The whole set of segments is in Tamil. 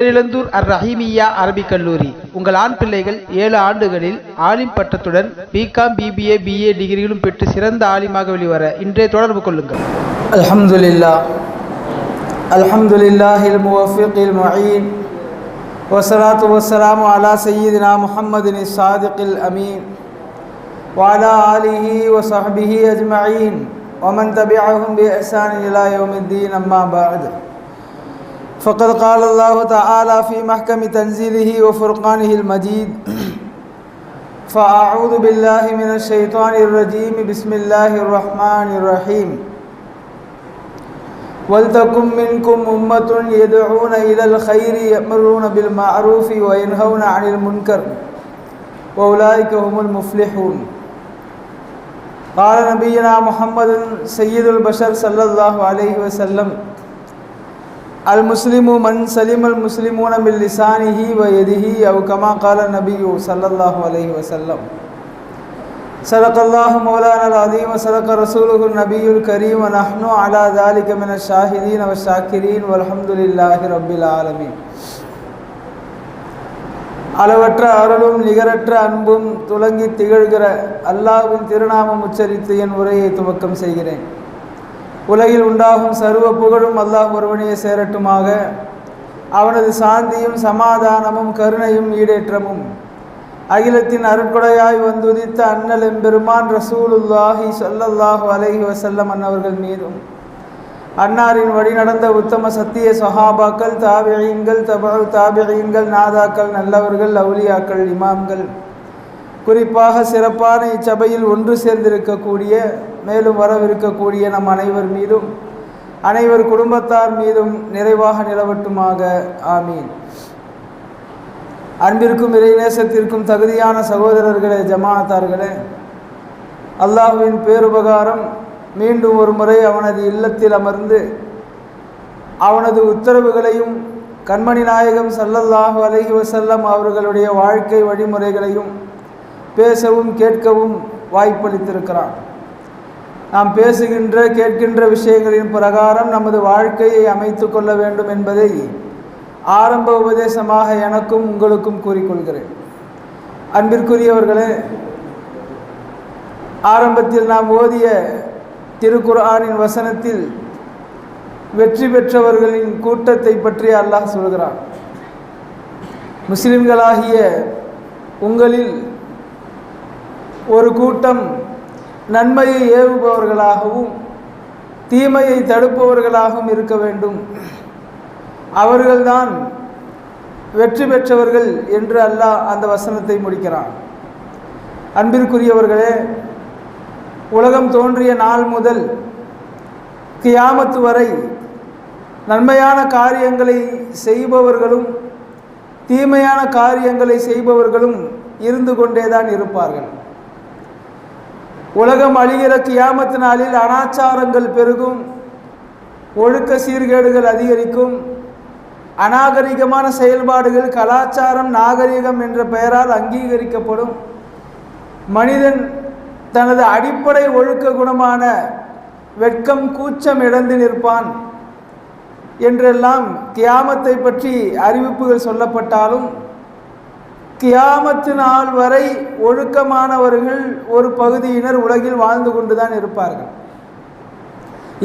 பேரிழந்தூர் அர் ரஹீமியா அரபிக் கல்லூரி உங்கள் ஆண் பிள்ளைகள் ஏழு ஆண்டுகளில் ஆலிம் பட்டத்துடன் பிகாம் பிபிஏ பிஏ டிகிரிகளும் பெற்று சிறந்த ஆலிமாக வெளிவர இன்றைய தொடர்பு கொள்ளுங்கள் الحمد لله الحمد لله الموفق المعين والصلاة والسلام على سيدنا محمد الصادق الأمين وعلى آله وصحبه أجمعين ومن تبعهم بإحسان إلى يوم الدين أما بعد فقد قال الله تعالى في محكم تنزيله وفرقانه المجيد فأعوذ بالله من الشيطان الرجيم بسم الله الرحمن الرحيم. ولتكن منكم أمة يدعون إلى الخير يأمرون بالمعروف وينهون عن المنكر وأولئك هم المفلحون. قال نبينا محمد سيد البشر صلى الله عليه وسلم المسلم من سلم المسلمون من لسانه ويده أو كما قال النبي صلى الله عليه وسلم صدق الله مولانا العظيم وصدق رسوله النبي الكريم ونحن على ذلك من الشاهدين والشاكرين والحمد لله رب العالمين அளவற்ற அருளும் நிகரற்ற அன்பும் துலங்கி திகழ்கிற அல்லாஹ்வின் திருநாமம் உச்சரித்து என் உரையை துவக்கம் செய்கிறேன் உலகில் உண்டாகும் சர்வ புகழும் அல்லாஹ் ஒருவனையே சேரட்டுமாக. அவனது சாந்தியும் சமாதானமும் கருணையும் ஈடேற்றமும். அகிலத்தின் அருட்கொடையாய் வந்துதித்த அண்ணல் எம்பெருமான் ரசூலுல்லாஹி ஸல்லல்லாஹு அலஹி வசல்லம் அன்னவர்கள் மீதும் அன்னாரின் வழி நடந்த உத்தம சத்திய சஹாபாக்கள் தாபியங்கள் தபு தாபியங்கள் நாதாக்கள் நல்லவர்கள் அவுலியாக்கள் இமாம்கள் குறிப்பாக சிறப்பான இச்சபையில் ஒன்று சேர்ந்திருக்கக்கூடிய மேலும் வரவிருக்கக்கூடிய நம் அனைவர் மீதும் அனைவர் குடும்பத்தார் மீதும் நிறைவாக நிலவட்டுமாக. ஆமீன். அன்பிற்கும் இறைநேசத்திற்கும் தகுதியான சகோதரர்களே ஜமானத்தார்களே அல்லாஹுவின் பேருபகாரம் மீண்டும் ஒரு முறை அவனது இல்லத்தில் அமர்ந்து அவனது உத்தரவுகளையும் கண்மணி நாயகம் சல்லல்லாஹு அலஹி வசல்லம் அவர்களுடைய வாழ்க்கை வழிமுறைகளையும் பேசவும் கேட்கவும் வாய்ப்பளித்திருக்கிறான். நாம் பேசுகின்ற கேட்கின்ற விஷயங்களின் பிரகாரம் நமது வாழ்க்கையை அமைத்து கொள்ள வேண்டும் என்பதை ஆரம்ப உபதேசமாக எனக்கும் உங்களுக்கும் கூறிக்கொள்கிறேன். அன்பிற்குரியவர்களே ஆரம்பத்தில் நாம் ஓதிய திருக்குர்ஆனின் வசனத்தில் வெற்றி பெற்றவர்களின் கூட்டத்தை பற்றி அல்லாஹ் சொல்கிறான். முஸ்லிம்களாகிய உங்களில் ஒரு கூட்டம் நன்மையை ஏவுபவர்களாகவும் தீமையை தடுப்பவர்களாகவும் இருக்க வேண்டும். அவர்கள்தான் வெற்றி பெற்றவர்கள் என்று அல்லாஹ் அந்த வசனத்தை முடிக்கிறான். அன்பிற்குரியவர்களே உலகம் தோன்றிய நாள் முதல் கியாமத்து வரை நன்மையான காரியங்களை செய்பவர்களும் தீமையான காரியங்களை செய்பவர்களும் இருந்து கொண்டேதான் இருப்பார்கள். உலகம் அழிகிற கியாமத்து நாளில் அனாச்சாரங்கள் பெருகும். ஒழுக்க சீர்கேடுகள் அதிகரிக்கும். அநாகரிகமான செயல்பாடுகள் கலாச்சாரம் நாகரிகம் என்ற பெயரால் அங்கீகரிக்கப்படும். மனிதன் தனது அடிப்படை ஒழுக்க குணமான வெட்கம் கூச்சம் இழந்து நிற்பான் என்றெல்லாம் கியாமத்தை பற்றி அறிவிப்புகள் சொல்லப்பட்டாலும் கியாமத்து நாள் வரை ஒழுக்கமானவர்கள் ஒரு பகுதியினர் உலகில் வாழ்ந்து கொண்டுதான் இருப்பார்கள்.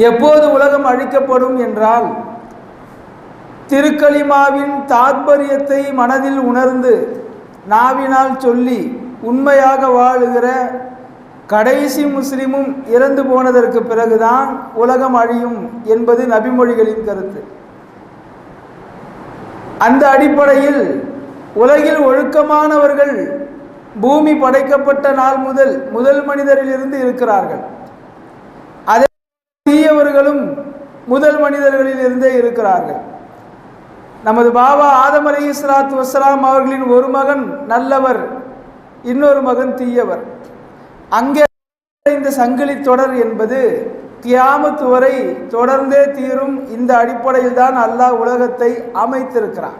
எப்போது உலகம் அழிக்கப்படும் என்றால் திருக்களிமாவின் தாத்பரியத்தை மனதில் உணர்ந்து நாவினால் சொல்லி உண்மையாக வாழுகிற கடைசி முஸ்லிமும் இறந்து போனதற்கு பிறகுதான் உலகம் அழியும் என்பது நபிமொழிகளின் கருத்து. அந்த அடிப்படையில் உலகில் ஒழுக்கமானவர்கள் பூமி படைக்கப்பட்ட நாள் முதல் முதல் மனிதரிலிருந்து இருக்கிறார்கள். அதே தீயவர்களும் முதல் மனிதர்களில் இருந்தே இருக்கிறார்கள். நமது பாபா ஆதம் அலி இஸ்லாத்து வசலாம் அவர்களின் ஒரு மகன் நல்லவர் இன்னொரு மகன் தீயவர். அங்கே இந்த சங்கிலி தொடர் என்பது கியாமத்து வரை தொடர்ந்தே தீரும். இந்த அடிப்படையில் தான் அல்லாஹ் உலகத்தை அமைத்திருக்கிறான்.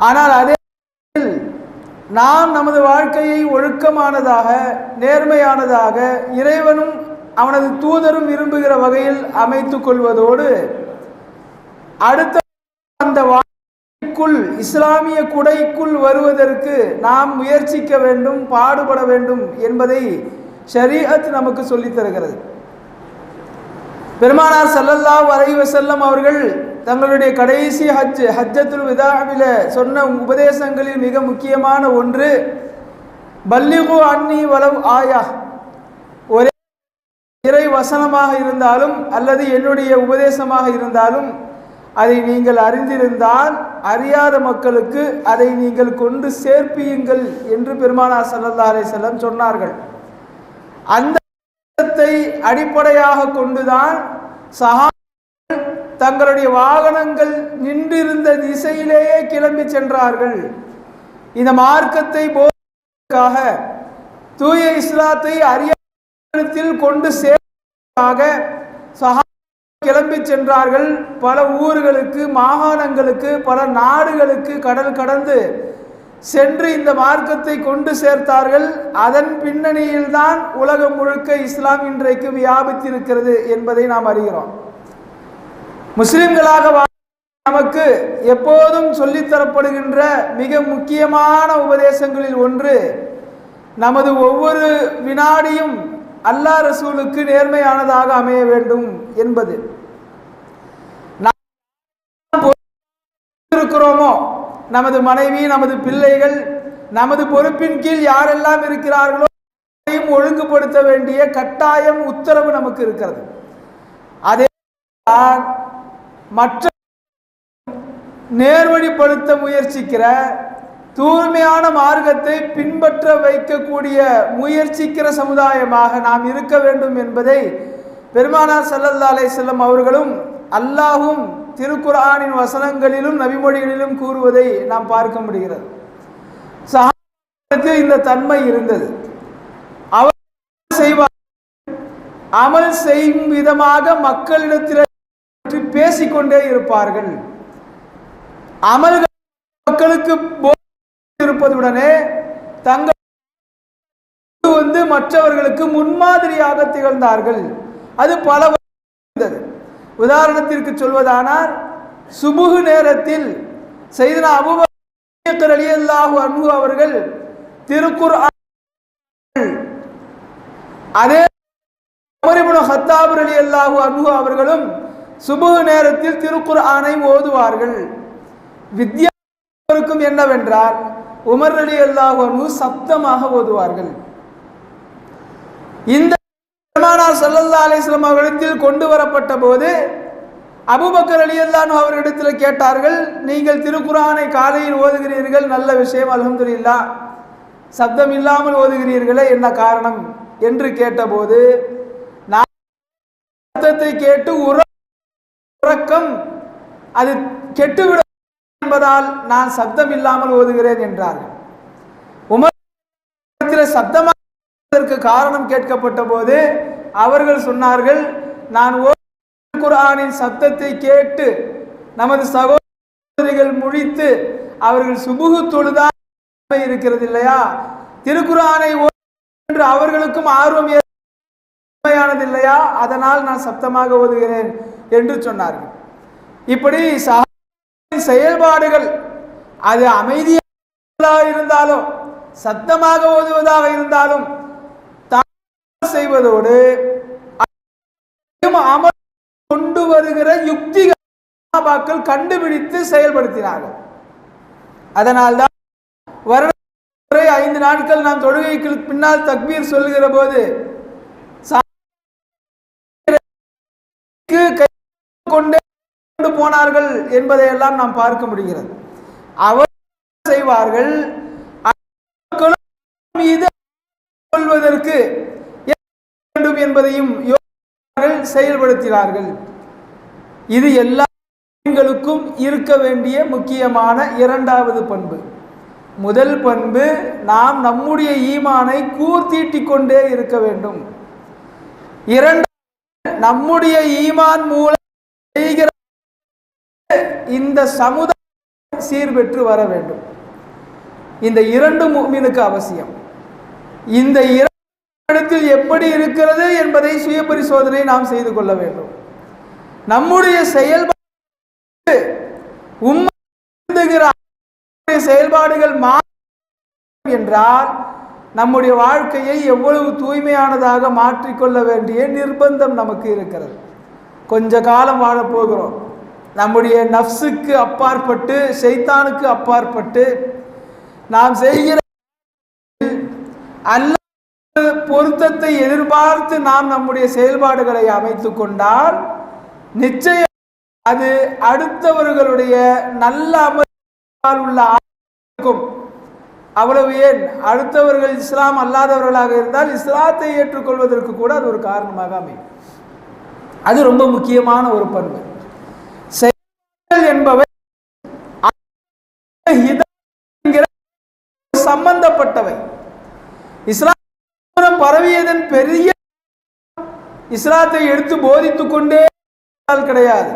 ஆனால் அதே நாம் நமது வாழ்க்கையை ஒழுக்கமானதாக நேர்மையானதாக இறைவனும் அவனது தூதரும் விரும்புகிற வகையில் அமைத்துக் கொள்வதோடு அடுத்த அந்த வாழ்க்கைக்குள் இஸ்லாமிய குடைக்குள் வருவதற்கு நாம் முயற்சிக்க வேண்டும் பாடுபட வேண்டும் என்பதை ஷரீஅத் நமக்கு சொல்லித் தருகிறது. பெருமானார் ஸல்லல்லாஹு வரைவ செல்லம் அவர்கள் தங்களுடைய கடைசி ஹஜ் ஹஜ்ஜத்துல் விதாவில சொன்ன உபதேசங்களில் மிக முக்கியமான ஒன்று பல்லிகு அன்னி வலவ் ஆயா. ஒரே இறை வசனமாக இருந்தாலும் அல்லது என்னுடைய உபதேசமாக இருந்தாலும் அதை நீங்கள் அறிந்திருந்தால் அறியாத மக்களுக்கு அதை நீங்கள் கொண்டு சேர்ப்பியுங்கள் என்று பெருமானார் சல்லல்லா அலை செல்லம் சொன்னார்கள். அந்த அடிப்படையாக கொண்டுதான் சஹா தங்களுடைய வாகனங்கள் நின்றிருந்த திசையிலேயே கிளம்பி சென்றார்கள். இந்த மார்க்கத்தை போதற்காக தூய இஸ்லாத்தை அரியத்தில் கொண்டு சேர்வதற்காக சஹா கிளம்பி சென்றார்கள். பல ஊர்களுக்கு மாகாணங்களுக்கு பல நாடுகளுக்கு கடல் கடந்து சென்று இந்த மார்க்கத்தை கொண்டு சேர்த்தார்கள். அதன் பின்னணியில்தான் உலகம் முழுக்க இஸ்லாம் இன்றைக்கு வியாபித்திருக்கிறது என்பதை நாம் அறிகிறோம். முஸ்லிம்களாக நமக்கு எப்போதும் சொல்லித்தரப்படுகின்ற மிக முக்கியமான உபதேசங்களில் ஒன்று நமது ஒவ்வொரு வினாடியும் அல்லாஹ் ரசூலுக்கு நேர்மையானதாக அமைய வேண்டும் என்பது. நாம் இருக்கிறோமோ நமது மனைவி நமது பிள்ளைகள் நமது பொறுப்பின் கீழ் யாரெல்லாம் இருக்கிறார்களோ ஒழுங்குபடுத்த வேண்டிய கட்டாயம் உத்தரவு நமக்கு இருக்கிறது. அதே மற்ற நேர்வழிப்படுத்த முயற்சிக்கிற தூய்மையான மார்க்கத்தை பின்பற்ற வைக்கக்கூடிய முயற்சிக்கிற சமுதாயமாக நாம் இருக்க வேண்டும் என்பதை பெருமானார் சல்லல்லா அலைஹி செல்லம் அவர்களும் அல்லாஹும் திருக்குரானின் வசனங்களிலும் நபிமொழிகளிலும் கூறுவதை நாம் பார்க்க முடிகிறது. சஹாபாக்களுக்கு இந்த தன்மை இருந்தது. அவர் செய்வார் அமல் செய்யும் விதமாக மக்களிடத்தில் பேசிக்கொண்டே இருப்பார்கள். அமல்கள் மக்களுக்கு இருப்பதுடனே தங்கள் வந்து மற்றவர்களுக்கு முன்மாதிரியாக திகழ்ந்தார்கள். அது பல உதாரணத்திற்கு சொல்வதானால் சுபுகு நேரத்தில் செய்த அபுபக்கர் ரலியல்லாஹு அன்ஹு அவர்கள் திருக்குர் அதே அலி இப்னு ஹத்தாப் அவர்களும் சுபுகு நேரத்தில் திருக்குர் ஆனை ஓதுவார்கள். வித்யாருக்கும் என்னவென்றால் உமர் அலி அல்லாஹு சப்தமாக ஓதுவார்கள். இந்த பெருமானார் சல்லல்லா அலிஸ்லாம் அவர்களிடத்தில் கொண்டு வரப்பட்ட போது அபுபக்கர் அலி அல்லானு அவர்களிடத்தில் கேட்டார்கள் நீங்கள் திருக்குர்ஆனை காலையில் ஓதுகிறீர்கள் நல்ல விஷயம் அல்ஹம்துலில்லாஹ். சப்தம் இல்லாமல் ஓதுகிறீர்களே என்ன காரணம்? என்று கேட்டபோது நான் சப்தத்தை கேட்டு உற உறக்கம் அது கெட்டுவிடும் என்பதால் நான் சப்தம் இல்லாமல் ஓதுகிறேன் என்றார்கள். உமர் சப்தமாக காரணம் கேட்கப்பட்ட போது அவர்கள் சொன்னார்கள் நான் குரானின் குர்ஆனின் சப்தத்தை கேட்டு நமது சகோதரிகள் முழித்து அவர்கள் சுபுகு தொழுதான் இருக்கிறது இல்லையா? திருக்குறானை என்று அவர்களுக்கும் ஆர்வம் ஏற்ப- இல்லையா? அதனால் நான் சத்தமாக ஓதுகிறேன். என்று சொன்னார்கள். இப்படி சஹாபாவின் செயல்பாடுகள் அது அமைதியாக இருந்தாலும் சத்தமாக ஓதுவதாக இருந்தாலும் செய்வதோடு அமல் கொண்டு வருகிற யுக்திகள் சஹாபாக்கள் கண்டுபிடித்து செயல்படுத்தினார்கள். அதனால்தான் வருட முறை ஐந்து நாட்கள் நாம் தொழுகைக்கு பின்னால் தக்பீர் சொல்லுகிற போது கை கொண்டே கொண்டு போனார்கள் என்பதையெல்லாம் நாம் பார்க்க முடிகிறது. அவர் செய்வார்கள். மீது கொள்வதற்கு வேண்டும் என்பதையும் செயல்படுத்தினார்கள். இது எல்லா பெண்களுக்கும் இருக்க வேண்டிய முக்கியமான இரண்டாவது பண்பு. முதல் பண்பு நாம் நம்முடைய ஈமானை கூர்த்தீட்டிக் கொண்டே இருக்க வேண்டும். இரண்டாவது நம்முடைய ஈமான் மூலம் செய்கிற இந்த சமுதாயம் சீர்பெற்று வர வேண்டும். இந்த இரண்டு மூமினுக்கு அவசியம். இந்த இரண்டு இடத்தில் எப்படி இருக்கிறது என்பதை சுய பரிசோதனை நாம் செய்து கொள்ள வேண்டும். நம்முடைய செயல்பாடு உண்மை செயல்பாடுகள் என்றால் நம்முடைய வாழ்க்கையை எவ்வளவு தூய்மையானதாக மாற்றிக்கொள்ள வேண்டிய நிர்பந்தம் நமக்கு இருக்கிறது. கொஞ்ச காலம் வாழப் போகிறோம். நம்முடைய நஃப்ஸுக்கு அப்பாற்பட்டு ஷைத்தானுக்கு அப்பாற்பட்டு நாம் செய்கிற அல்ல பொருத்தத்தை எதிர்பார்த்து நாம் நம்முடைய செயல்பாடுகளை அமைத்து கொண்டால் நிச்சயம் அது அடுத்தவர்களுடைய நல்ல அமல் உள்ள ஆளுக்கும் அவ்வளவு ஏன்? அடுத்தவர்கள் இஸ்லாம் அல்லாதவர்களாக இருந்தால் இஸ்லாத்தை ஏற்றுக்கொள்வதற்கு கூட அது ஒரு காரணமாக அமையும். அது ரொம்ப முக்கியமான ஒரு பண்பு. சம்பந்தப்பட்டவை. இஸ்லாம் பரவியதன் பெரிய இஸ்லாத்தை எடுத்து போதித்துக் கொண்டே கிடையாது.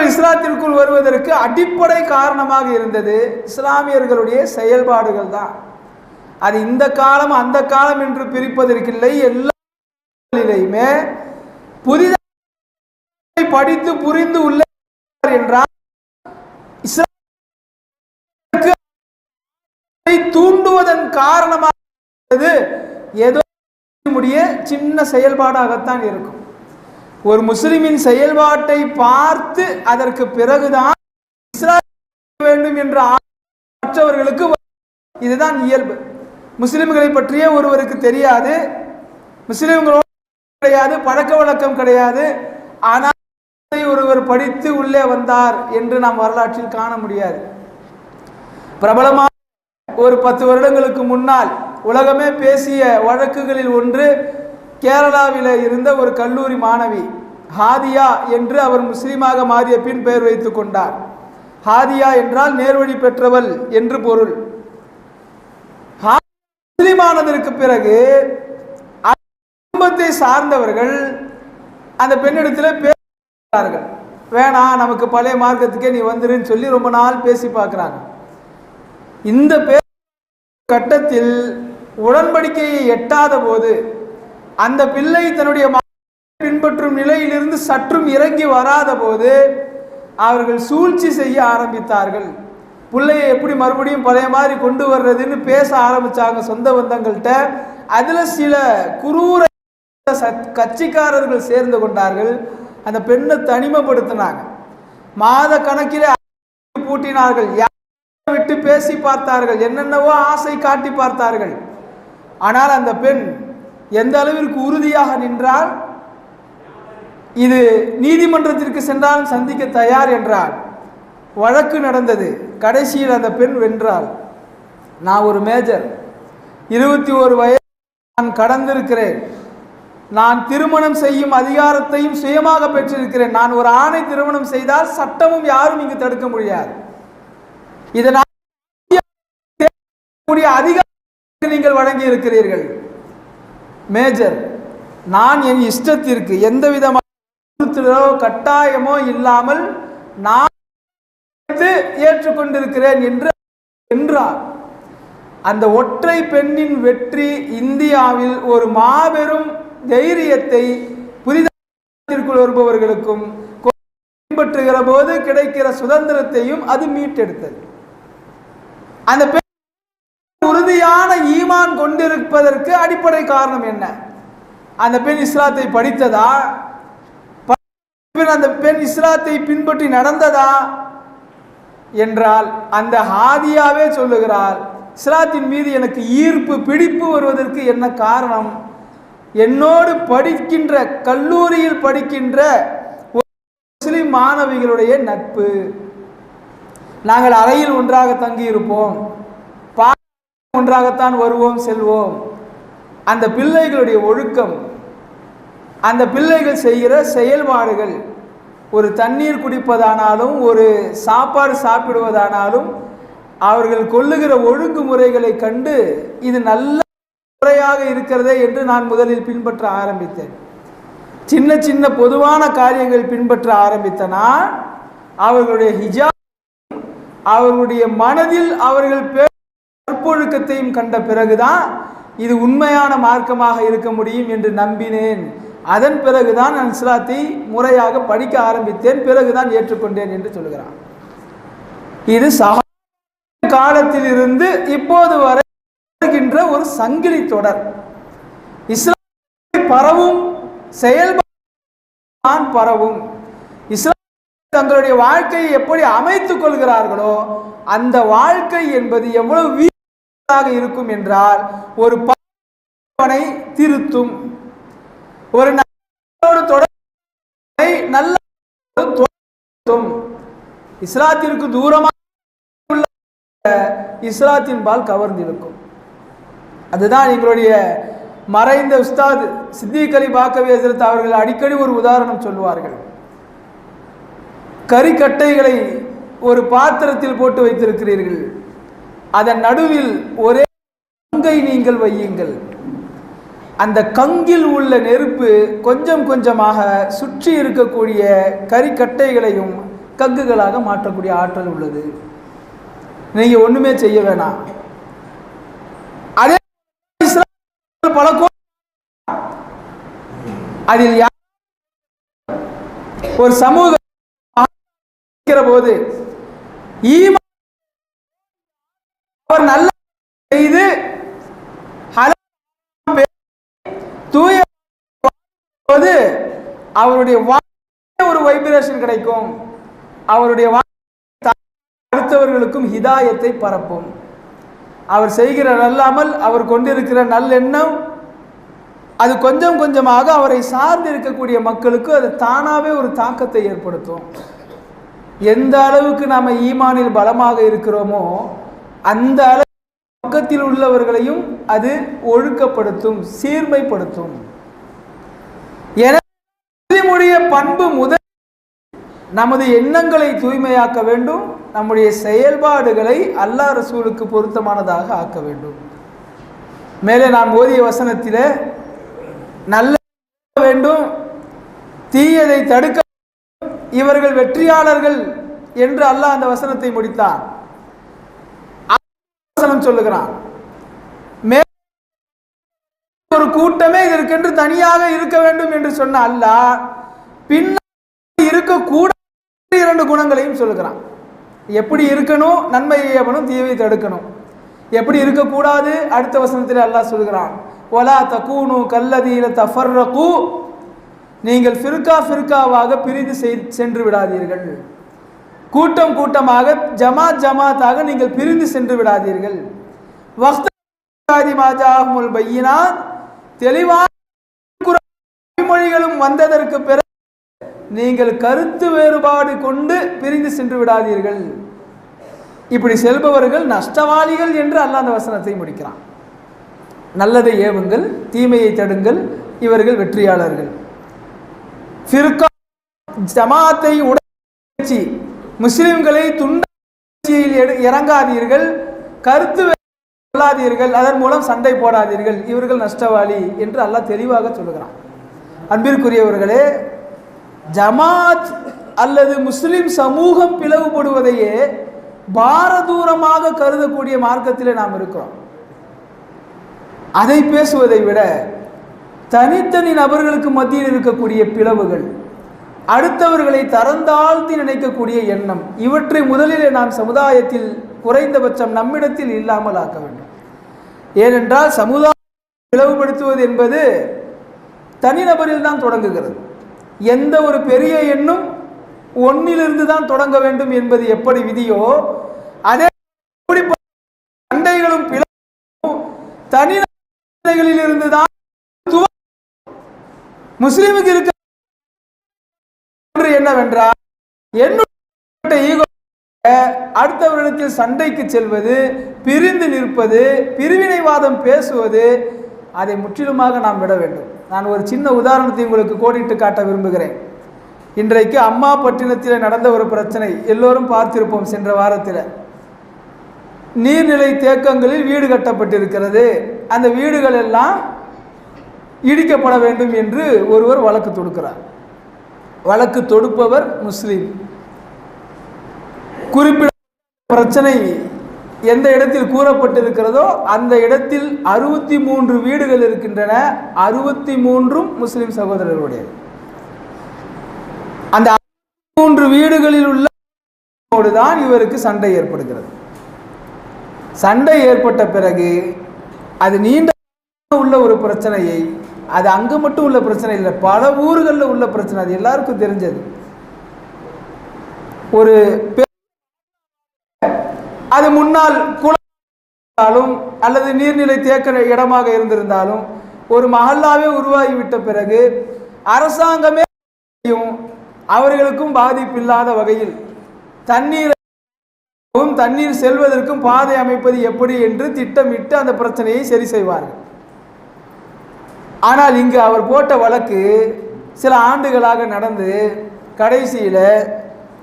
இஸ்லாத்திற்குள் வருவதற்கு அடிப்படை காரணமாக இருந்தது இஸ்லாமியர்களுடைய செயல்பாடுகள் தான். அது இந்த காலம் அந்த காலம் என்று பிரிப்பதற்கில்லை எல்லா புதிதாக படித்து புரிந்து உள்ள என்றால் இஸ்லாமிய தூண்டுவதன் காரணமாக ஏதோ முடிய சின்ன செயல்பாடாகத்தான் இருக்கும். ஒரு முஸ்லிமின் செயல்பாட்டை பார்த்து அதற்கு பிறகுதான் வேண்டும் என்ற மற்றவர்களுக்கு இதுதான் இயல்பு. முஸ்லிம்களை பற்றிய ஒருவருக்கு தெரியாது. முஸ்லிம்களோடு கிடையாது பழக்க வழக்கம் கிடையாது. ஆனால் ஒருவர் படித்து உள்ளே வந்தார் என்று நாம் வரலாற்றில் காண முடியாது. பிரபலமான ஒரு பத்து வருடங்களுக்கு முன்னால் உலகமே பேசிய வழக்குகளில் ஒன்று கேரளாவில் இருந்த ஒரு கல்லூரி மாணவி ஹாதியா என்று அவர் முஸ்லீமாக மாறிய பின் பெயர் வைத்துக் கொண்டார். ஹாதியா என்றால் நேர்வழி பெற்றவள் என்று பொருள். முஸ்லீமானதற்கு பிறகு குடும்பத்தை சார்ந்தவர்கள் அந்த பெண்ணிடத்தில் பேசுகிறார்கள் வேணாம் நமக்கு பழைய மார்க்கத்துக்கே நீ வந்துருன்னு சொல்லி ரொம்ப நாள் பேசி பார்க்குறாங்க. இந்த பே கட்டத்தில் உடன்படிக்கையை எட்டாத போது அந்த பிள்ளை தன்னுடைய பின்பற்றும் நிலையிலிருந்து சற்றும் இறங்கி வராத போது அவர்கள் சூழ்ச்சி செய்ய ஆரம்பித்தார்கள். பிள்ளையை எப்படி மறுபடியும் பழைய மாதிரி கொண்டு வர்றதுன்னு பேச ஆரம்பிச்சாங்க சொந்த பந்தங்கள்கிட்ட. அதில் சில குரூர கட்சிக்காரர்கள் சேர்ந்து கொண்டார்கள். அந்த பெண்ணை தனிமைப்படுத்தினாங்க. மாத கணக்கில் பூட்டினார்கள். விட்டு பேசி பார்த்தார்கள். என்னென்னவோ ஆசை காட்டி பார்த்தார்கள். ஆனால் அந்த பெண் எந்த அளவிற்கு உறுதியாக நின்றால் இது நீதிமன்றத்திற்கு சென்றாலும் சந்திக்க தயார் என்றார் வழக்கு நடந்தது. கடைசியில் அந்த பெண் வென்றாள். நான் ஒரு மேஜர். இருபத்தி ஒரு வயது நான் கடந்திருக்கிறேன். நான் திருமணம் செய்யும் அதிகாரத்தையும் சுயமாக பெற்றிருக்கிறேன். நான் ஒரு ஆணை திருமணம் செய்தால் சட்டமும் யாரும் இங்கு தடுக்க முடியாது. இதனால் அதிகாரத்தை நீங்கள் வழங்கி இருக்கிறீர்கள் மேஜர் நான் என் இஷ்டத்திற்கு எந்த விதமான கட்டாயமோ இல்லாமல் நான் ஏற்றுக்கொண்டிருக்கிறேன் என்று என்றார் அந்த ஒற்றை பெண்ணின் வெற்றி இந்தியாவில் ஒரு மாபெரும் தைரியத்தை புதிதத்திற்குள் வருபவர்களுக்கும் பின்பற்றுகிற போது கிடைக்கிற சுதந்திரத்தையும் அது மீட்டெடுத்தது. அந்த பெண் உறுதியான ஈமான் கொண்டிருப்பதற்கு அடிப்படை காரணம் என்ன? அந்த பெண் இஸ்லாத்தை படித்ததா? அந்த பெண் இஸ்லாத்தை பின்பற்றி நடந்ததா? என்றால் அந்த ஹாதியாவே சொல்லுகிறார் இஸ்லாத்தின் மீது எனக்கு ஈர்ப்பு பிடிப்பு வருவதற்கு என்ன காரணம்? என்னோடு படிக்கின்ற கல்லூரியில் படிக்கின்ற முஸ்லிம் மாணவிகளுடைய நட்பு. நாங்கள் அறையில் ஒன்றாக தங்கியிருப்போம். பா ஒன்றாகத்தான் வருவோம் செல்வோம். அந்த பிள்ளைகளுடைய ஒழுக்கம் அந்த பிள்ளைகள் செய்கிற செயல்பாடுகள் ஒரு தண்ணீர் குடிப்பதானாலும் ஒரு சாப்பாடு சாப்பிடுவதானாலும் அவர்கள் கொள்ளுகிற ஒழுங்குமுறைகளை கண்டு இது நல்ல முறையாக இருக்கிறதே என்று நான் முதலில் பின்பற்ற ஆரம்பித்தேன். சின்ன சின்ன பொதுவான காரியங்கள் பின்பற்ற ஆரம்பித்தனால் அவர்களுடைய ஹிஜா அவர்களுடைய மனதில் அவர்கள் கற்பொழுக்கத்தையும் கண்ட பிறகுதான் இது உண்மையான மார்க்கமாக இருக்க முடியும் என்று நம்பினேன். அதன் பிறகுதான் நான் இஸ்லாத்தை முறையாக படிக்க ஆரம்பித்தேன். பிறகுதான் ஏற்றுக்கொண்டேன் என்று சொல்கிறான். இது சக காலத்தில் இருந்து இப்போது வரை வருகின்ற ஒரு சங்கிலி தொடர். இஸ்லாம் பரவும் செயல்பான் பரவும். இஸ்லாம் தங்களுடைய வாழ்க்கையை எப்படி அமைத்துக் கொள்கிறார்களோ அந்த வாழ்க்கை என்பது எவ்வளவு வீராக இருக்கும் என்றால் ஒரு பனை திருத்தும். ஒரு நல்ல இஸ்லாத்திற்கு தூரமாக உள்ள இஸ்லாத்தின் பால் கவர்ந்திருக்கும் அதுதான் எங்களுடைய மறைந்த உஸ்தாத் சித்திக் அலி பாக்கவி அவர்கள் அடிக்கடி ஒரு உதாரணம் சொல்லுவார்கள். கறிக்கட்டைகளை ஒரு பாத்திரத்தில் போட்டு வைத்திருக்கிறீர்கள். அதன் நடுவில் ஒரே கங்கை நீங்கள் வையுங்கள். அந்த கங்கில் உள்ள நெருப்பு கொஞ்சம் கொஞ்சமாக சுற்றி இருக்கக்கூடிய கறிக்கட்டைகளையும் கங்குகளாக மாற்றக்கூடிய ஆற்றல் உள்ளது. நீங்க ஒண்ணுமே செய்ய வேணாம். அதே பல அதில் ஒரு சமூக இருக்கிற போது அவர் நல்ல செய்து தூய போது அவருடைய வாழ்க்கையில ஒரு வைப்ரேஷன் கிடைக்கும். அவருடைய அடுத்தவர்களுக்கும் ஹிதாயத்தை பரப்பும். அவர் செய்கிற நல்லாமல் அவர் கொண்டிருக்கிற நல்லெண்ணம் அது கொஞ்சம் கொஞ்சமாக அவரை சார்ந்து இருக்கக்கூடிய மக்களுக்கு அது தானாகவே ஒரு தாக்கத்தை ஏற்படுத்தும். எந்த அளவுக்கு நாம் ஈமானில் பலமாக இருக்கிறோமோ அந்த அளவு பக்கத்தில் உள்ளவர்களையும் அது ஒழுக்கப்படுத்தும் சீர்மைப்படுத்தும். முஸ்லிமுடைய பண்பு முதல் நமது எண்ணங்களை தூய்மையாக்க வேண்டும். நம்முடைய செயல்பாடுகளை அல்லா ரசூலுக்கு பொருத்தமானதாக ஆக்க வேண்டும். மேலே நான் ஓதிய வசனத்தில் நல்ல வேண்டும் தீயதை தடுக்க இவர்கள் வெற்றியாளர்கள் என்று அல்லாஹ் அந்த வசனத்தை முடித்தார். வசனம் சொல்லுகிறான். ஒரு கூட்டமே இதற்கென்று தனியாக இருக்க வேண்டும் என்று சொன்ன அல்லாஹ் பின்னால் இருக்கக்கூடாது இரண்டு குணங்களையும் சொல்லுகிறான். எப்படி இருக்கணும்? நன்மையை ஏவனும் தீவை தடுக்கணும். எப்படி இருக்கக்கூடாது? அடுத்த வசனத்தில் அல்லாஹ் சொல்கிறான் ஒலா தக்கூனு கல்லதீன தஃபர்ரகு நீங்கள் ஃபிர்கா ஃபிர்காவாக பிரிந்து சென்று விடாதீர்கள். கூட்டம் கூட்டமாக ஜமாத் ஜமாத்தாக நீங்கள் பிரிந்து சென்று விடாதீர்கள். வக்தாதி மாஜாஹுல் தெளிவான மொழிகளும் வந்ததற்கு பிறகு நீங்கள் கருத்து வேறுபாடு கொண்டு பிரிந்து சென்று விடாதீர்கள். இப்படி செல்பவர்கள் நஷ்டவாளிகள் என்று அல்ல அந்த வசனத்தை முடிக்கிறான். நல்லதை ஏவுங்கள் தீமையை தடுங்கள் இவர்கள் வெற்றியாளர்கள். ஃபிர்கா ஜமாத்தை உடச்சி முஸ்லிம்களை துண்டாட்சியில் எடு- இறங்காதீர்கள் கருத்து சொல்லாதீர்கள் அதன் மூலம் சண்டை போடாதீர்கள். இவர்கள் நஷ்டவாளி என்று அல்லாஹ் தெளிவாக சொல்லுகிறான். அன்பிற்குரியவர்களே ஜமாத் அல்லது முஸ்லிம் சமூகம் பிளவுபடுவதையே பாரதூரமாக கருதக்கூடிய மார்க்கத்தில் நாம் இருக்கிறோம். அதை பேசுவதை விட தனித்தனி நபர்களுக்கு மத்தியில் இருக்கக்கூடிய பிளவுகள் அடுத்தவர்களை தரந்தாழ்த்தி நினைக்கக்கூடிய எண்ணம் இவற்றை முதலிலே நாம் சமுதாயத்தில் குறைந்தபட்சம் நம்மிடத்தில் இல்லாமல் ஆக்க வேண்டும். ஏனென்றால் சமுதாயம் பிளவுபடுத்துவது என்பது தனிநபரில் தான் தொடங்குகிறது. எந்த ஒரு பெரிய எண்ணும் ஒன்னிலிருந்து தான் தொடங்க வேண்டும் என்பது எப்படி விதியோ அதே சண்டைகளும் பிளவும் தனிநபர்களிலிருந்து தான் முஸ்லீமுக்கு இருக்க என்னவென்றால் என்னுடைய ஈகோ அடுத்தவரிடத்தில் சண்டைக்கு செல்வது பிரிந்து நிற்பது பிரிவினைவாதம் பேசுவது அதை முற்றிலுமாக நாம் விட வேண்டும். நான் ஒரு சின்ன உதாரணத்தை உங்களுக்கு கோடிட்டு காட்ட விரும்புகிறேன். இன்றைக்கு அம்மா பட்டினத்தில் நடந்த ஒரு பிரச்சனை எல்லோரும் பார்த்திருப்போம் சென்ற வாரத்தில். நீர்நிலை தேக்கங்களில் வீடு கட்டப்பட்டிருக்கிறது. அந்த வீடுகள் எல்லாம் இடிக்கப்பட வேண்டும் என்று ஒருவர் வழக்கு தொடுக்கிறார். வழக்கு தொடுப்பவர் முஸ்லீம். குறிப்பிட பிரச்சனை எந்த இடத்தில் கூறப்பட்டிருக்கிறதோ அந்த இடத்தில் அறுபத்தி மூன்று வீடுகள் இருக்கின்றன. அறுபத்தி மூன்றும் முஸ்லிம் சகோதரர்களுடைய அந்த மூன்று வீடுகளில் உள்ள தான் இவருக்கு சண்டை ஏற்படுகிறது. சண்டை ஏற்பட்ட பிறகு அது நீண்ட உள்ள ஒரு பிரச்சனையை அது அங்கே மட்டும் உள்ள பிரச்சனை இல்லை. பல ஊர்களில் உள்ள பிரச்சனை. அது எல்லாருக்கும் தெரிஞ்சது. ஒரு அது முன்னால் குளம் அல்லது நீர்நிலை தேக்க இடமாக இருந்திருந்தாலும் ஒரு மஹல்லாவே உருவாகி விட்ட பிறகு அரசாங்கமே அவர்களுக்கும் பாதிப்பில்லாத வகையில் தண்ணீர் தண்ணீர் செல்வதற்கும் பாதை அமைப்பது எப்படி என்று திட்டமிட்டு அந்த பிரச்சனையை சரி செய்வார்கள். ஆனால் இங்கு அவர் போட்ட வழக்கு சில ஆண்டுகளாக நடந்து கடைசியில்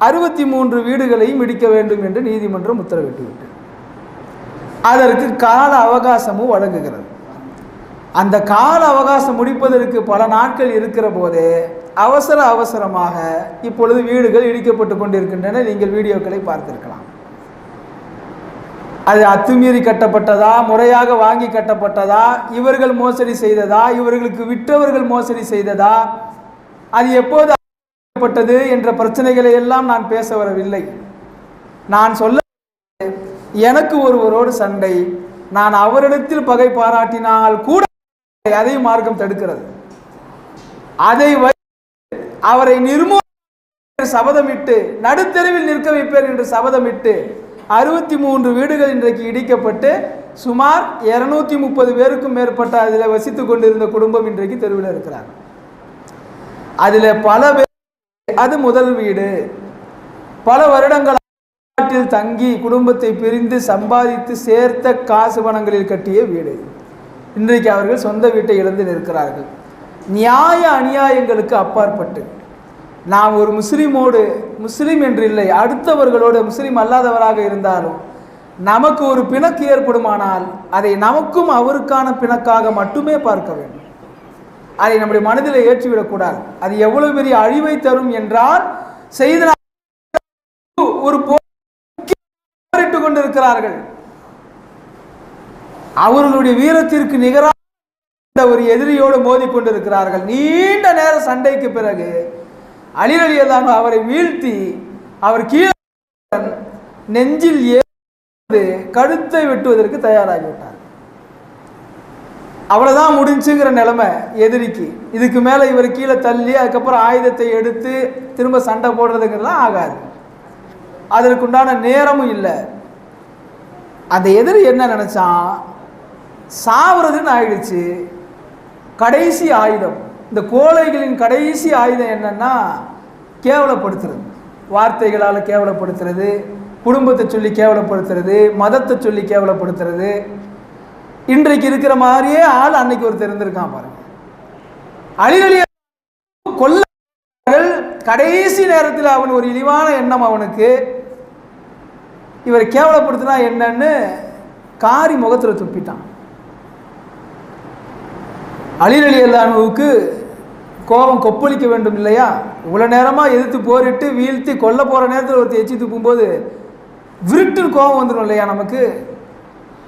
அறுபத்தி மூன்று வீடுகளையும் இடிக்க வேண்டும் என்று நீதிமன்றம் உத்தரவிட்டுவிட்டு அதற்கு கால அவகாசமும் வழங்குகிறது. அந்த கால அவகாசம் முடிப்பதற்கு பல நாட்கள் இருக்கிற போதே அவசர அவசரமாக இப்பொழுது வீடுகள் இடிக்கப்பட்டு கொண்டிருக்கின்றன. நீங்கள் வீடியோக்களை பார்த்திருக்கலாம். அது அத்துமீறி கட்டப்பட்டதா? முறையாக வாங்கி கட்டப்பட்டதா? இவர்கள் மோசடி செய்ததா? இவர்களுக்கு விற்றவர்கள் மோசடி செய்ததா? அது எப்போது பட்டது என்ற பிரச்சனைகளை எல்லாம் நான் பேச வரவில்லை. நான் சொல்ல எனக்கு ஒருவரோடு சண்டை. நான் அவரிடத்தில் பகை பாராட்டினால் கூட அதை மார்க்கம் தடுக்கிறது. அதை அவரை நிர்மூ என்று சபதமிட்டு நடுத்தெருவில் நிற்க வைப்பேன் என்று சபதமிட்டு அறுபத்தி மூன்று வீடுகள் இன்றைக்கு இடிக்கப்பட்டு சுமார் இருநூத்தி முப்பது பேருக்கும் மேற்பட்ட அதில் வசித்துக் கொண்டிருந்த குடும்பம் இன்றைக்கு தெருவில் இருக்கிறார் அதில் பல பேர் அது முதல் வீடு. பல வருடங்கள் நாட்டில் தங்கி குடும்பத்தை பிரிந்து சம்பாதித்து சேர்த்த காசு பணங்களில் கட்டிய வீடு. இன்றைக்கு அவர்கள் சொந்த வீட்டை இழந்து நிற்கிறார்கள். நியாய அநியாயங்களுக்கு அப்பாற்பட்டு. நாம் ஒரு முஸ்லீமோடு முஸ்லீம் என்று இல்லை அடுத்தவர்களோடு முஸ்லீம் அல்லாதவராக இருந்தாலும் நமக்கு ஒரு பிணக்கு ஏற்படுமானால் அதை நமக்கும் அவருக்கான பிணக்காக மட்டுமே பார்க்க வேண்டும். அதை நம்முடைய மனதில் ஏற்றிவிடக்கூடாது. அது எவ்வளவு பெரிய அழிவை தரும் என்றால் செய்த ஒரு போரிட்டுக் கொண்டிருக்கிறார்கள். அவர்களுடைய வீரத்திற்கு நிகராக ஒரு எதிரியோடு மோதி கொண்டிருக்கிறார்கள். நீண்ட நேர சண்டைக்கு பிறகு அலிரலியதான் அவரை வீழ்த்தி அவர் கீழே நெஞ்சில் ஏறு கழுத்தை வெட்டுவதற்கு தயாராகிவிட்டார். அவ்வளோதான் முடிஞ்சுங்கிற நிலைமை எதிரிக்கு. இதுக்கு மேலே இவர் கீழே தள்ளி அதுக்கப்புறம் ஆயுதத்தை எடுத்து திரும்ப சண்டை போடுறதுங்கெல்லாம் ஆகாது. அதற்குண்டான நேரமும் இல்லை. அந்த எதிரி என்ன நினச்சான்? சாவுறதுன்னு ஆயிடுச்சு. கடைசி ஆயுதம். இந்த கோழைகளின் கடைசி ஆயுதம் என்னன்னா கேவலப்படுத்துறது. வார்த்தைகளால் கேவலப்படுத்துறது குடும்பத்தை சொல்லி கேவலப்படுத்துறது மதத்தை சொல்லி கேவலப்படுத்துறது. இன்றைக்கு இருக்கிற மாதிரியே ஆள் அன்னைக்கு ஒருத்தர் இருந்திருக்கான் பாருங்க. அழிவழிய கொல்ல கடைசி நேரத்தில் அவன் ஒரு இழிவான எண்ணம் அவனுக்கு. இவரை கேவலப்படுத்தினா என்னன்னு காரி முகத்தில் துப்பிட்டான். அலிரலி அல்லானுவுக்கு கோபம் கொப்பளிக்க வேண்டும் இல்லையா? இவ்வளோ நேரமாக எதிர்த்து போரிட்டு வீழ்த்தி கொல்ல போகிற நேரத்தில் ஒருத்தர் எச்சி துப்பும்போது விருட்டுன்னு கோபம் வந்துடும் இல்லையா நமக்கு?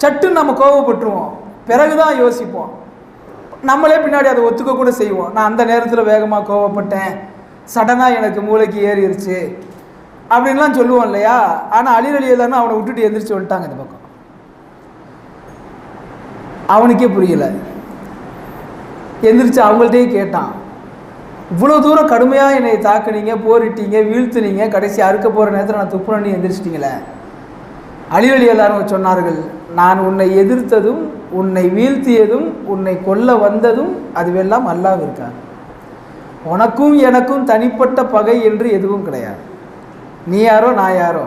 சட்டுன்னு நம்ம கோபப்பட்டுருவோம். பிறகுதான் யோசிப்போம். நம்மளே பின்னாடி அதை ஒத்துக்க கூட செய்வோம். நான் அந்த நேரத்தில் வேகமாக கோவப்பட்டேன் சடனாக எனக்கு மூளைக்கு ஏறிடுச்சு அப்படின்லாம் சொல்லுவோம் இல்லையா? ஆனால் அலிரலியை தானே அவனை விட்டுட்டு எந்திரிச்சு வந்துட்டாங்க இந்த பக்கம். அவனுக்கே புரியல. எந்திரிச்சு அவங்கள்ட்டே கேட்டான். இவ்வளோ தூரம் கடுமையாக என்னை தாக்குனீங்க போரிட்டீங்க வீழ்த்துனீங்க கடைசி அறுக்க போகிற நேரத்தில் நான் துப்புனி எந்திரிச்சிட்டிங்களே. அழிவழி எல்லாரும் சொன்னார்கள் நான் உன்னை எதிர்த்ததும் உன்னை வீழ்த்தியதும் உன்னை கொல்ல வந்ததும் அதுவெல்லாம் அல்லாஹ் இருக்காங்க உனக்கும் எனக்கும் தனிப்பட்ட பகை என்று எதுவும் கிடையாது. நீ யாரோ நான் யாரோ.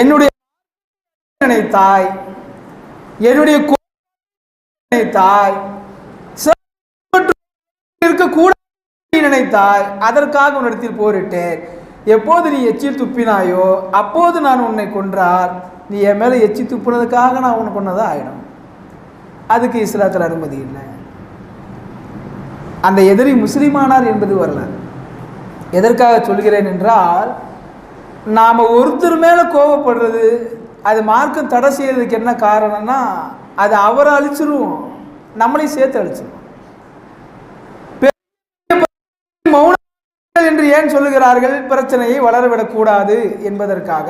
என்னுடைய தாய் என்னுடைய தாய் இருக்கக்கூட நினைத்தாய் அதற்காக உன்னிடத்தில் போரிட்டேன். எப்போது நீ எச்சில் துப்பினாயோ அப்போது நான் உன்னை கொன்றால் நீ என் மேலே எச்சி துப்புனதுக்காக நான் உன்னை கொன்னதாக ஆயிடும் அதுக்கு இஸ்லாத்தில் அனுமதி இல்லை அந்த எதிரி முஸ்லீமானார் என்பது வரலாறு எதற்காக சொல்கிறேன் என்றால் நாம் ஒருத்தர் மேலே கோவப்படுறது அது மார்க்கம் தடை செய்யறதுக்கு என்ன காரணம்னா அது அவரை அழிச்சிருவோம் நம்மளையும் சேர்த்து அழிச்சிருவோம் மௌன என்று ஏன் சொல்லுகிறார்கள்? பிரச்சனையை வளரவிடக்கூடாது என்பதற்காக.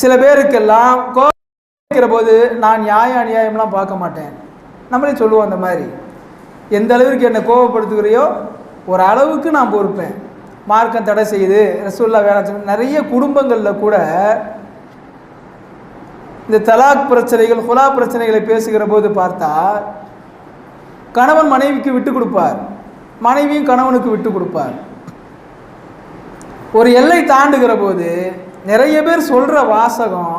சில பேருக்கெல்லாம் கோபிக்கிற போது நான் நியாய அநியாயம்லாம் பார்க்க மாட்டேன். நம்மளே சொல்லுவோம் அந்த மாதிரி. எந்த அளவிற்கு என்னை கோபப்படுத்துகிறையோ ஒரு அளவுக்கு நான் பொறுப்பேன். மார்க்கம் தடை செய்யுது ரசூல்லா வேலை நிறைய குடும்பங்களில் கூட இந்த தலாக் பிரச்சனைகள் ஹுலா பிரச்சனைகளை பேசுகிற போது பார்த்தா கணவன் மனைவிக்கு விட்டு கொடுப்பார். மனைவியும் கணவனுக்கு விட்டு கொடுப்பார். ஒரு எல்லை தாண்டுகிற போது நிறைய பேர் சொல்கிற வாசகம்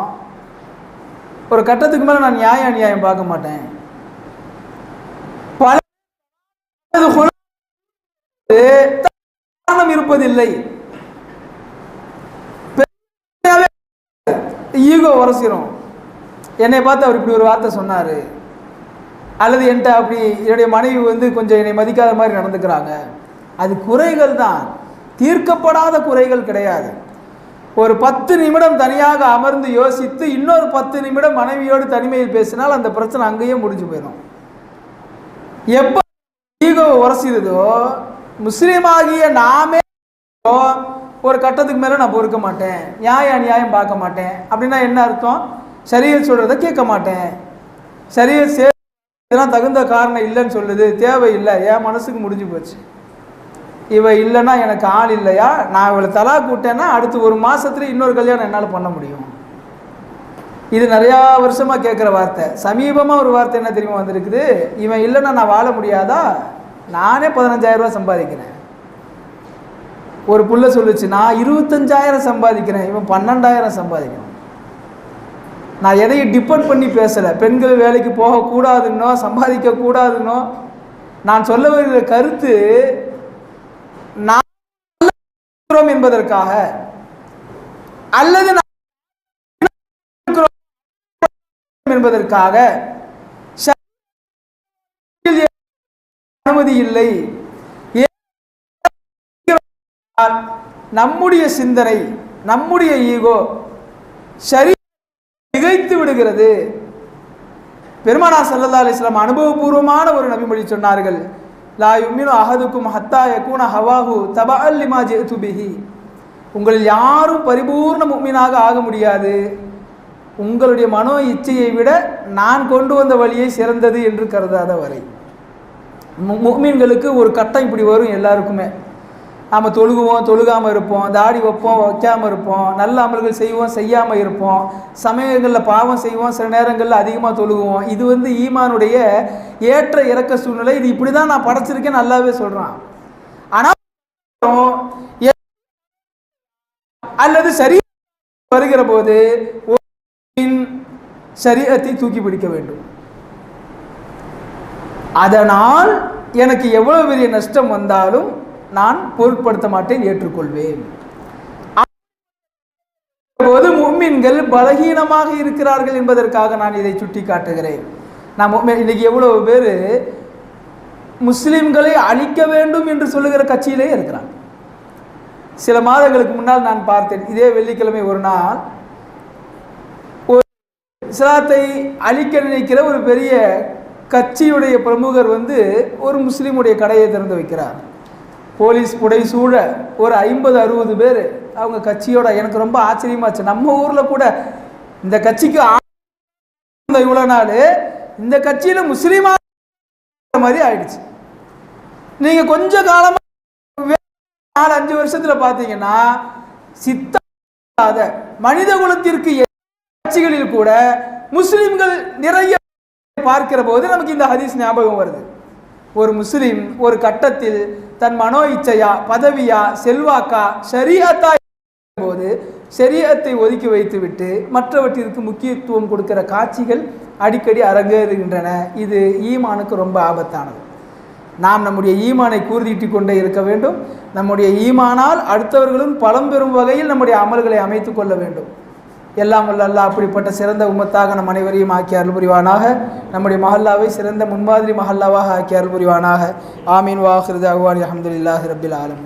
ஒரு கட்டத்துக்கு மேலே நான் நியாய அநியாயம் பார்க்க மாட்டேன். பல காரணம் இருப்பதில்லை. ஈகோ உரசிடும் என்னை பார்த்து அவர் இப்படி ஒரு வார்த்தை சொன்னார். அல்லது என்கிட்ட அப்படி என்னுடைய மனைவி வந்து கொஞ்சம் என்னை மதிக்காத மாதிரி நடந்துக்கிறாங்க. அது குறைகள் தான். தீர்க்கப்படாத குறைகள் கிடையாது. ஒரு பத்து நிமிடம் தனியாக அமர்ந்து யோசித்து இன்னொரு பத்து நிமிடம் மனைவியோடு தனிமையில் பேசினால் அந்த பிரச்சனை அங்கேயே முடிஞ்சு போயிடும். எப்போ ஈகோ உரசிடுதோ முஸ்லீமாகிய நாமே ஒரு கட்டத்துக்கு மேலே நான் பொறுக்க மாட்டேன். நியாய அநியாயம் பார்க்க மாட்டேன். அப்படின்னா என்ன அர்த்தம்? சரியல் சொல்கிறத கேட்க மாட்டேன். சரியல் சே இதெல்லாம் தகுந்த காரணம் இல்லைன்னு சொல்லுது. தேவையில்லை. என் மனசுக்கு முடிஞ்சு போச்சு. இவ இல்லைன்னா எனக்கு ஆள் இல்லையா? நான் இவளை தலா கூட்டேன்னா அடுத்து ஒரு மாதத்துல இன்னொரு கல்யாணம் என்னால் பண்ண முடியும். இது நிறையா வருஷமாக கேட்குற வார்த்தை. சமீபமாக ஒரு வார்த்தை என்ன தெரியுமா வந்திருக்குது? இவன் இல்லைன்னா நான் வாழ முடியாதா? நானே பதினஞ்சாயிரரூபா சம்பாதிக்கிறேன். ஒரு புள்ள சொல்லுச்சு நான் இருபத்தஞ்சாயிரம் சம்பாதிக்கிறேன். இவன் பன்னெண்டாயிரம் சம்பாதிக்கிறான் நான் எதையும் டிபெண்ட் பண்ணி பேசலை. பெண்கள் வேலைக்கு போகக்கூடாதுன்னோ சம்பாதிக்க கூடாதுன்னோ நான் சொல்ல வருகிற கருத்து நான் என்பதற்காக. அல்லது என்பதற்காக. அனுமதி இல்லை? நம்முடைய சிந்தனை நம்முடைய ஈகோ சரி திகைத்து விடுகிறது. பெருமானா சல்லல்லா அலிஸ்லாம் அனுபவபூர்வமான ஒரு நபிமொழி சொன்னார்கள். லா யுமினு அகதுக்கும் ஹத்தா யகூன ஹவாஹு தபா அல்லிமா ஜெய்து உங்களில் யாரும் பரிபூர்ண முக்மீனாக ஆக முடியாது. உங்களுடைய மனோ இச்சையை விட நான் கொண்டு வந்த வழியை சிறந்தது என்று கருதாத வரை மு- முக்மீன்களுக்கு ஒரு கட்டம் இப்படி வரும் எல்லாருக்குமே. நாம் தொழுகுவோம் தொழுகாமல் இருப்போம் தாடி வைப்போம் வைக்காமல் இருப்போம் நல்ல அமல்கள் செய்வோம் செய்யாமல் இருப்போம் சமயங்களில் பாவம் செய்வோம் சில நேரங்களில் அதிகமாக தொழுகுவோம். இது வந்து ஈமானுடைய ஏற்ற இறக்க சூழ்நிலை. இது இப்படி தான் நான் படைச்சிருக்கேன் நல்லாவே சொல்கிறான் ஆனால் அல்லது சரி வருகிற போது சரீரத்தை தூக்கி பிடிக்க வேண்டும். அதனால் எனக்கு எவ்வளவு பெரிய நஷ்டம் வந்தாலும் நான் பொருட்படுத்த மாட்டேன் ஏற்றுக்கொள்வேன். போது மும்மின்கள் பலகீனமாக இருக்கிறார்கள் என்பதற்காக நான் இதை சுட்டி காட்டுகிறேன் நான் இன்னைக்கு எவ்வளவு பேர் முஸ்லிம்களை அழிக்க வேண்டும் என்று சொல்லுகிற கட்சியிலே இருக்கிறாங்க. சில மாதங்களுக்கு முன்னால் நான் பார்த்தேன் இதே வெள்ளிக்கிழமை ஒரு நாள் ஒரு இஸ்லாத்தை அழிக்க நினைக்கிற ஒரு பெரிய கட்சியுடைய பிரமுகர் வந்து ஒரு முஸ்லீமுடைய கடையை திறந்து வைக்கிறார். போலீஸ் புடை சூழ ஒரு ஐம்பது அறுபது பேர். அவங்க கட்சியோட எனக்கு ரொம்ப ஆச்சரியமாச்சு. நம்ம ஊரில் கூட இந்த கட்சிக்கு இவ்வளோ நாள் இந்த கட்சியில் முஸ்லீமா மாதிரி ஆயிடுச்சு. நீங்கள் கொஞ்ச காலமாக நாலு அஞ்சு வருஷத்தில் பார்த்தீங்கன்னா சித்தாத மனித குலத்திற்கு கட்சிகளில் கூட முஸ்லீம்கள் நிறைய பார்க்கிற போது நமக்கு இந்த ஹதீஸ் ஞாபகம் வருது. ஒரு முஸ்லீம் ஒரு கட்டத்தில் தன் மனோ இச்சையா பதவியா செல்வாக்கா ஷரியத்தா போது ஷரியத்தை ஒதுக்கி வைத்துவிட்டு மற்றவற்றிற்கு முக்கியத்துவம் கொடுக்கிற காட்சிகள் அடிக்கடி அரங்கேறுகின்றன. இது ஈமானுக்கு ரொம்ப ஆபத்தானது. நாம் நம்முடைய ஈமானை கூர்தீட்டிக் கொண்டே இருக்க வேண்டும். நம்முடைய ஈமானால் அடுத்தவர்களும் பலம் பெறும் வகையில் நம்முடைய அமல்களை அமைத்துக் கொள்ள வேண்டும். எல்லாம் வல்ல அல்லா அப்படிப்பட்ட சிறந்த உம்மத்தாக நம் அனைவரையும் ஆக்கி அருள் புரிவானாக நம்முடைய மஹல்லாவை சிறந்த முன்மாதிரி மஹல்லாவாக ஆக்கி அருள் புரிவானாக ஆமீன். வாஹிருது அஹ்வான் அஹமதுல்லாஹி ரபில் ஆலம்